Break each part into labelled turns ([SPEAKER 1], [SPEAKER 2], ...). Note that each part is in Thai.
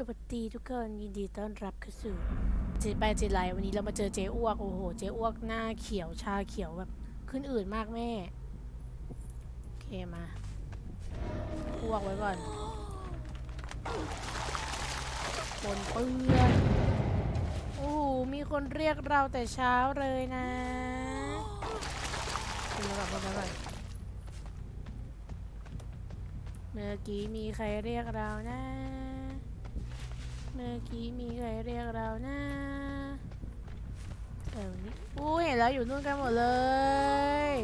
[SPEAKER 1] สวัสดีทุกคนยินดีต้อนรับเข้าสู่เจไปเจไลวันนี้เรามาเจอเจอ้วกโอ้โหเจอ้วกหน้าเขียวชาเขียวแบบขึ้นอืดมากแม่โอเคมาอ้วกไว้ก่อนปนเปื้อนโอ้โหมีคนเรียกเราแต่เช้าเลยนะคุณมาก่อนคุณมาก่อนเมื่อกี้มีใครเรียกเรานะ เมื่อกี้มีใครเรียกเรานะเออนี่อู้เห็นแล้วอยู่นู่นกันหมดเลย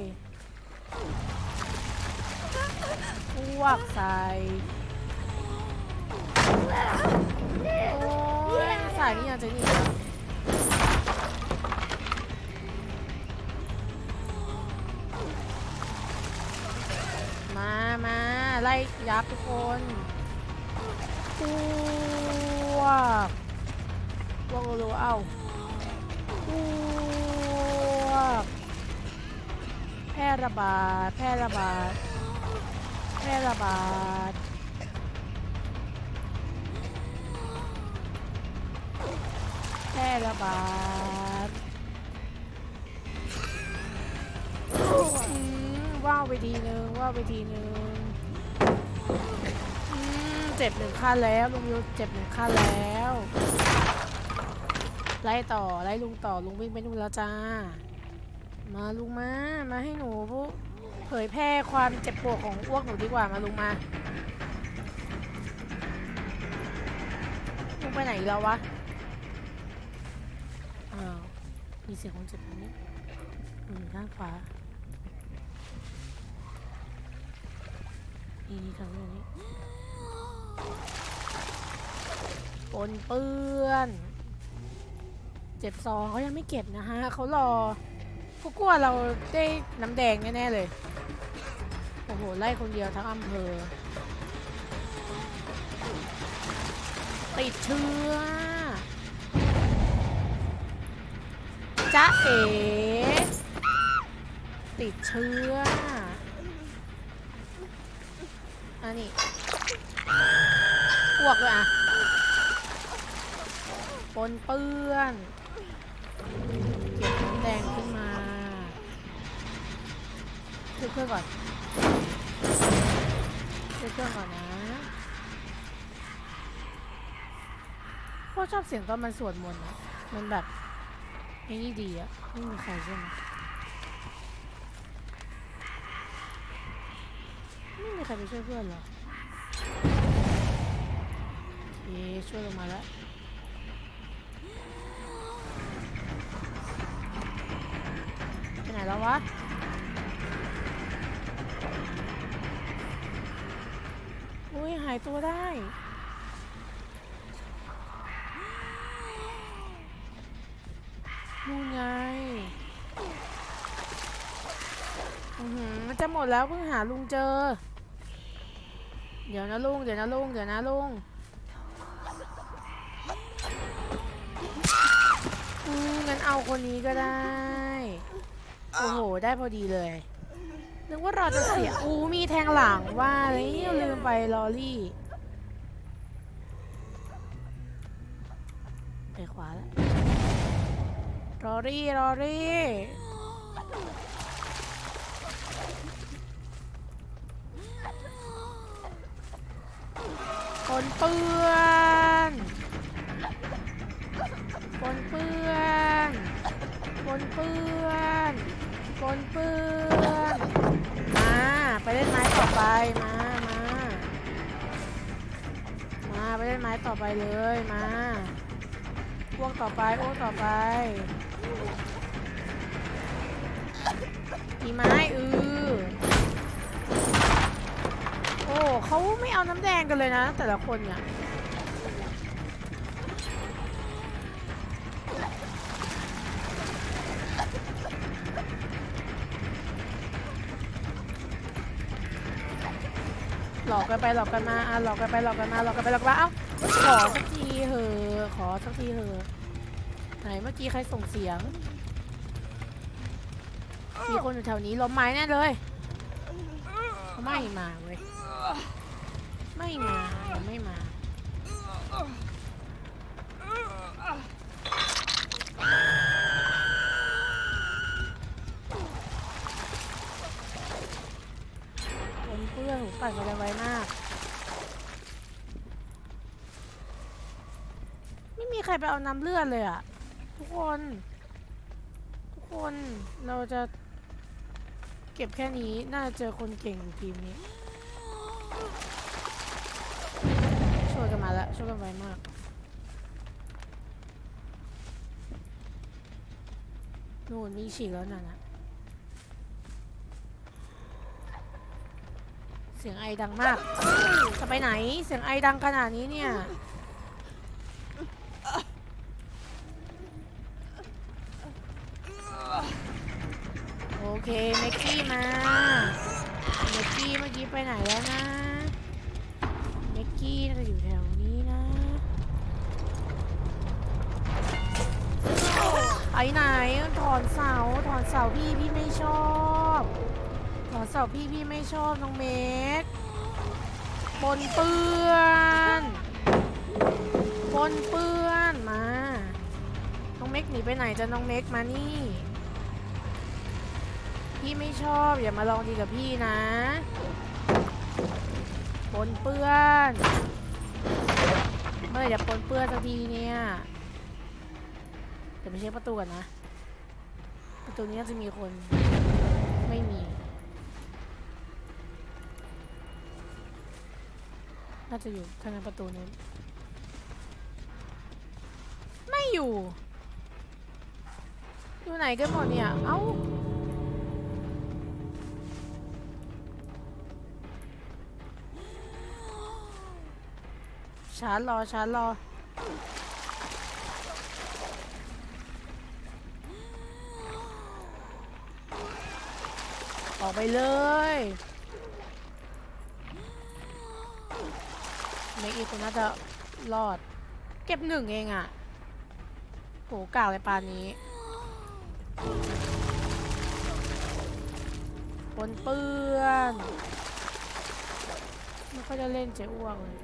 [SPEAKER 1] อ้วกใส่โอ้ยสายนี่ยังจะหนีมามาไล่ยับทุกคนอ้ กอ้วกรัวๆเอ้าอ้วกแพร่ระบาด แพร่ระบาด แพร่ระบาด แพร่ระบาดว่าวไปทีนึงว่าวไปทีนึงอืม เจ็บหนึ่งขั้นแล้วลุงยุทธเจ็บหนึ่งขั้นแล้วไล่ต่อไล่ลุงต่อลุงวิ่งไปนู่นแล้วจ้า มาลุงมามาให้หนูเผยแพร่ความเจ็บปวดของอ้วกหนูดีกว่ามาลุงมาลุงไปไหนแล้ววะอ้าวมีเสียงคนเจ็บตรงนี้อยู่ด้านขวานี่นี่ทางนี้ ปนเปื้อนเจ็บซองเขายังไม่เก็บนะฮะเขารอเขากลัวเราได้น้ำแดงแน่ๆเลย โอ้โห ไล่คนเดียวทั้งอำเภอ ติดเชื้อจ๊ะเอติดเชื้ออันนี้ อ้วกเลยอะปนเปื้อน เก็บน้ำแดงขึ้นมาช่วยเพื่อนก่อนช่วยเพื่อนก่อนนะพ่อชอบเสียงตอนมันสวดมนต์อะมันแบบไอ้นี่ดีอะไม่มีใครใช่ไหมไม่มีใครไปช่วยเพื่อนหรอ ช่วยลงมาแล้วไปไหนแล้ววะอุ้ยหายตัวได้นู่นไงอือหือมันจะหมดแล้วเพิ่งหาลุงเจอ เดี๋ยวนะลุง เดี๋ยวนะลุง เดี๋ยวนะลุง งั้นเอาคนนี้ก็ได้ โอ้โห ได้พอดีเลย นึกว่าเราจะเสีย อู้มีแทงหลังว่าแล้วลืมไปลอรี่ ไปขวาแล้วรอรี่รอรี่คนเปื้อน นเปื้อนคนเปื้อนมาไปเล่นไม้ต่อไปมามามาไปเล่นไม้ต่อไปเลยมาอ้วกต่อไปอ้วกต่อไปมีไม้อือโอ้เขาไม่เอาน้ำแดงกันเลยนะ แต่ละคนเนี่ย ลอกกันไปหลอกกันมาอะหลอกกันไปหลอกกันมาหลอกกันไปหลอกกันมาเอ้าขอสักทีเหอะขอสักทีเหอะไหนเมื่อกี้ใครส่งเสียงมีคนอยู่แถวนี้ล้มไม้แน่เลยไม่มาเว้ยไม่มาไม่มาั่นผมปั่นไปไวมาก ไม่มีใครไปเอาน้ำเลือดเลยอะทุกคน ทุกคนเราจะ เก็บแค่นี้น่าจะเจอคนเก่งทีมนี้ช่วยกันมาแล้วช่วยกันไวมากนู่นมีฉีกแล้วน่ะนะ สียงไอดังมาก จะไปไหน เสียงไอดังขนาดนี้เนี่ย โอเคเมกกี้มาเมกกี้เมื่อกี้ไปไหนแล้วนะเมกกี้น่าจะอยู่แถวนี้นะไปไหนถอนเสาถอนเสาพี่พี่ไม่ชอบ ถอเสาพี่พี่ไม่ชอบน้องเมกปนเปื้อนปนเปื้อนมา น้องเมกหนีไปไหนจะน้องเมกมานี่ พี่ไม่ชอบอย่ามาลองดีกับพี่นะปนเปื้อน เมื่อจะปนเปื้อนสักทีเนี่ยเดี๋ยวไปเช็คประตูก่อนนะ ประตูนี้น่าจะมีคน ไม่มี น่าจะอยู่ทางนั้นประตูนั้ไม่อยู่ อยู่ไหนกันหมดเนี่ย เอ้าชาร์จรอชาร์จรอออกไปเลย เมกอีกคนน่าจะรอด เก็บหนึ่งเองอะ่ะโหกล่าวเลยปานนี้ปนเปื้อนไม่ค่อยจะเล่นเจ๊อ้วกเลย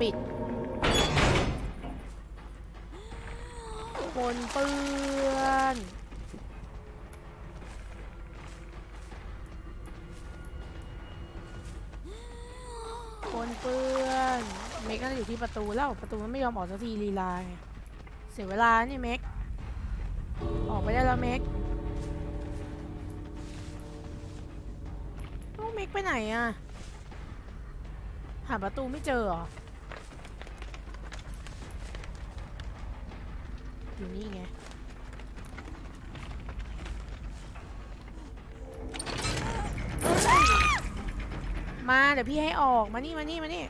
[SPEAKER 1] ปิดปนเปื้อน เปื้อนเมกน่าจะอยู่ที่ประตูแล้วประตูมันไม่ยอมออกสักทีลีลาไงเสียเวลานี่เมกออกไปได้แล้วเมกเมกไปไหนอะหาประตูไม่เจอเหรออยู่นี่ไง มาเดี๋ยวพี่ให้ออกมานี่มานี่มานี่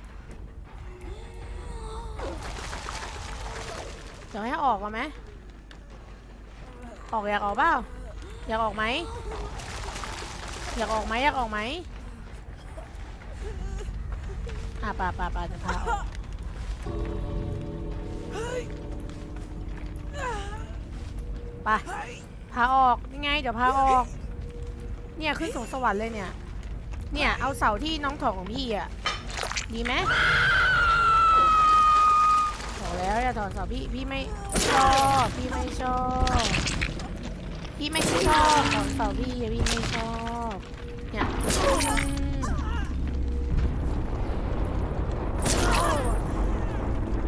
[SPEAKER 1] เดี๋ยวให้ออกมาไหมออกอยากออกเปล่าอยากออกไหมอยากออกไหมอยากออกไหมอะป่าป่าป่าจะพาออกไปพาออกยังไง เดี๋ยวพาออก เนี่ยขึ้นสวงสวรรค์เลยเนี่ย เนี่ย เอาเสาที่น้องถอดของพี่อะ ดีไหมบอกแล้วอย่าถอดเสาพี่พี่ไม่ชอบพี่ไม่ชอบพี่ไม่ชอบถอดเสาพี่อะพี่ไม่ชอบเนี่ย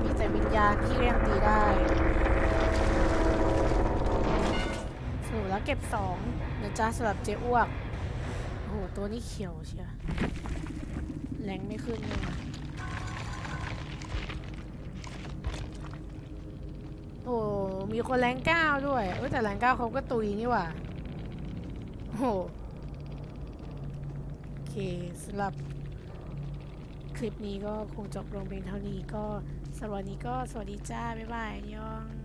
[SPEAKER 1] มีแต่วิญญาณที่เรียงตีได้สรุปแล้วเก็บสองนะจ๊ะสำหรับเจ๊อ้วก ตัวนี้เขียวเชียวแรงไม่ขึ้นเลยโอ้ มีคนแรงเก้าด้วยเอ้แต่แรงเก้าเขาก็ตุยนี่หว่าโอ้โหโอเคสำหรับคลิปนี้ก็คงจบลงเพียงเท่านี้ก็สำหรับวันนี้ก็สวัสดีจ้า บ๊ายบายยอง